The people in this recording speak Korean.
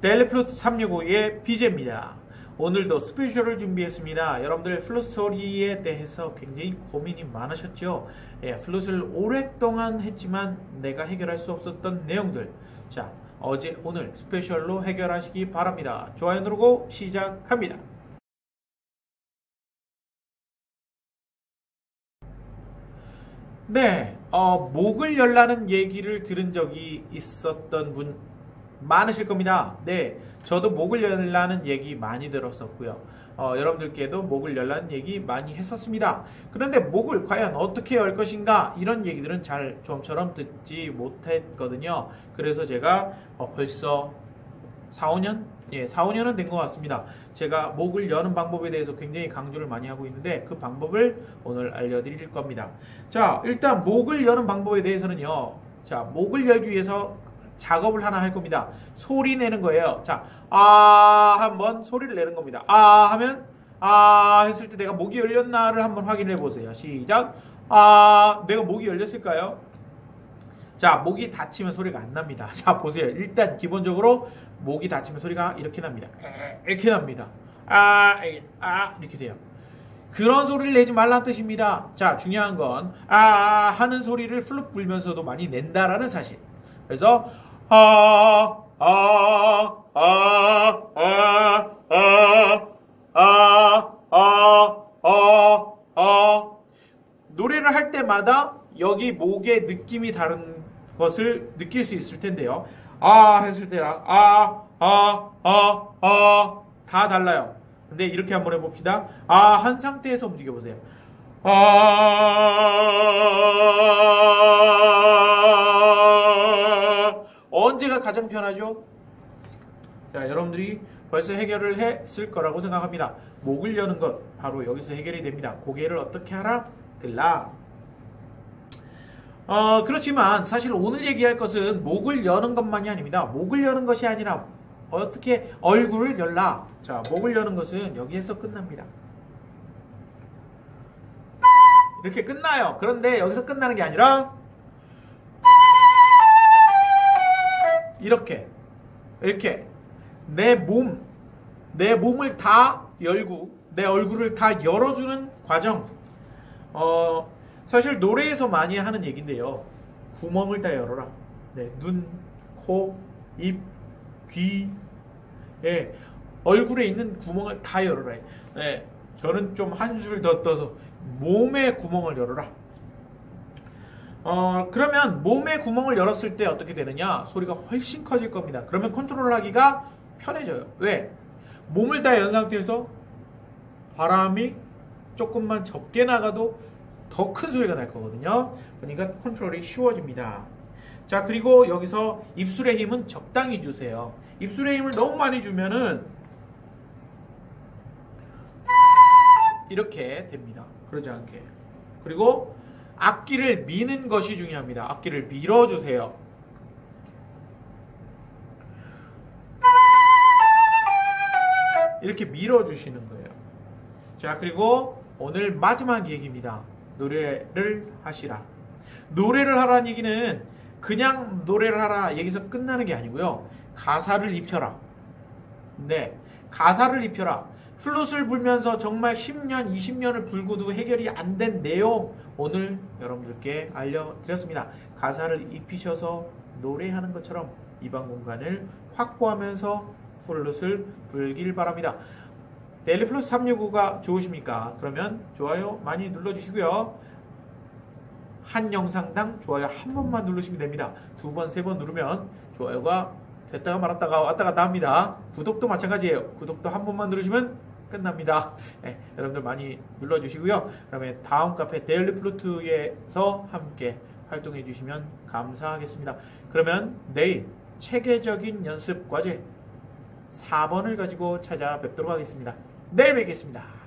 플루트 365의 BJ입니다. 오늘도 스페셜을 준비했습니다. 여러분들 플루트 소리에 대해서 굉장히 고민이 많으셨죠? 예, 플루트를 오랫동안 했지만 내가 해결할 수 없었던 내용들. 자, 어제 오늘 스페셜로 해결하시기 바랍니다. 좋아요 누르고 시작합니다. 네, 어, 목을 열라는 얘기를 들은 적이 있었던 분 많으실 겁니다. 네, 저도 목을 열라는 얘기 많이 들었었고요. 어, 여러분들께도 목을 열라는 얘기 많이 했었습니다. 그런데 목을 과연 어떻게 열 것인가 이런 얘기들은 잘 좀처럼 듣지 못했거든요. 그래서 제가 어, 벌써 4, 5년? 예, 4, 5년은 된 것 같습니다. 제가 목을 여는 방법에 대해서 굉장히 강조를 많이 하고 있는데 그 방법을 오늘 알려드릴 겁니다. 자, 일단 목을 여는 방법에 대해서는요. 자, 목을 열기 위해서 작업을 하나 할 겁니다. 소리 내는 거예요. 자, 아 한번 소리를 내는 겁니다. 아 하면 아 했을 때 내가 목이 열렸나를 한번 확인해 보세요. 시작. 아 내가 목이 열렸을까요? 자, 목이 닫히면 소리가 안 납니다. 자, 보세요. 일단 기본적으로 목이 닫히면 소리가 이렇게 납니다. 이렇게 납니다. 아, 아, 이렇게 돼요. 그런 소리를 내지 말라는 뜻입니다. 자, 중요한 건, 아, 하는 소리를 플룩 불면서도 많이 낸다라는 사실. 그래서, 아, 아, 아, 아, 아, 아, 아, 아, 아. 노래를 할 때마다 여기 목의 느낌이 다른 것을 느낄 수 있을 텐데요. 아 했을 때랑 아, 아, 아, 아, 다 달라요. 근데 이렇게 한번 해봅시다. 아, 한 상태에서 움직여 보세요. 아, 편하죠? 자, 여러분들이 벌써 해결을 했을 거라고 생각합니다. 목을 여는 것, 바로 여기서 해결이 됩니다. 고개를 어떻게 하라? 들라. 어, 그렇지만 사실 오늘 얘기할 것은 목을 여는 것만이 아닙니다. 목을 여는 것이 아니라 어떻게 얼굴을 열라. 자, 목을 여는 것은 여기에서 끝납니다. 이렇게 끝나요. 그런데 여기서 끝나는 게 아니라 이렇게 이렇게 내 몸, 내 몸을 다 열고 내 얼굴을 다 열어주는 과정. 어, 사실 노래에서 많이 하는 얘기인데요. 구멍을 다 열어라. 네, 눈, 코, 입, 귀, 예, 얼굴에 있는 구멍을 다 열어라. 네, 저는 좀 한술 더 떠서 몸의 구멍을 열어라. 어, 그러면 몸의 구멍을 열었을 때 어떻게 되느냐? 소리가 훨씬 커질 겁니다. 그러면 컨트롤 하기가 편해져요. 왜? 몸을 다 연 상태에서 바람이 조금만 적게 나가도 더 큰 소리가 날 거거든요. 그러니까 컨트롤이 쉬워집니다. 자, 그리고 여기서 입술의 힘은 적당히 주세요. 입술의 힘을 너무 많이 주면은 이렇게 됩니다. 그러지 않게. 그리고 악기를 미는 것이 중요합니다. 악기를 밀어주세요. 이렇게 밀어주시는 거예요. 자, 그리고 오늘 마지막 얘기입니다. 노래를 하시라. 노래를 하라는 얘기는 그냥 노래를 하라 얘기서 끝나는 게 아니고요. 가사를 입혀라. 네. 가사를 입혀라. 플룻을 불면서 정말 10년, 20년을 불고도 해결이 안 된 내용 오늘 여러분들께 알려드렸습니다. 가사를 입히셔서 노래하는 것처럼 이방 공간을 확보하면서 플룻을 불길 바랍니다. 데일리 플러스 365가 좋으십니까? 그러면 좋아요 많이 눌러주시고요. 한 영상당 좋아요 한 번만 누르시면 됩니다. 두 번, 세 번 누르면 좋아요가 됐다가 말았다가 왔다 갔다 합니다. 구독도 마찬가지예요. 구독도 한 번만 누르시면 끝납니다. 네, 여러분들 많이 눌러주시고요. 그러면 다음 카페 데일리 플루트에서 함께 활동해 주시면 감사하겠습니다. 그러면 내일 체계적인 연습 과제 4번을 가지고 찾아뵙도록 하겠습니다. 내일 뵙겠습니다.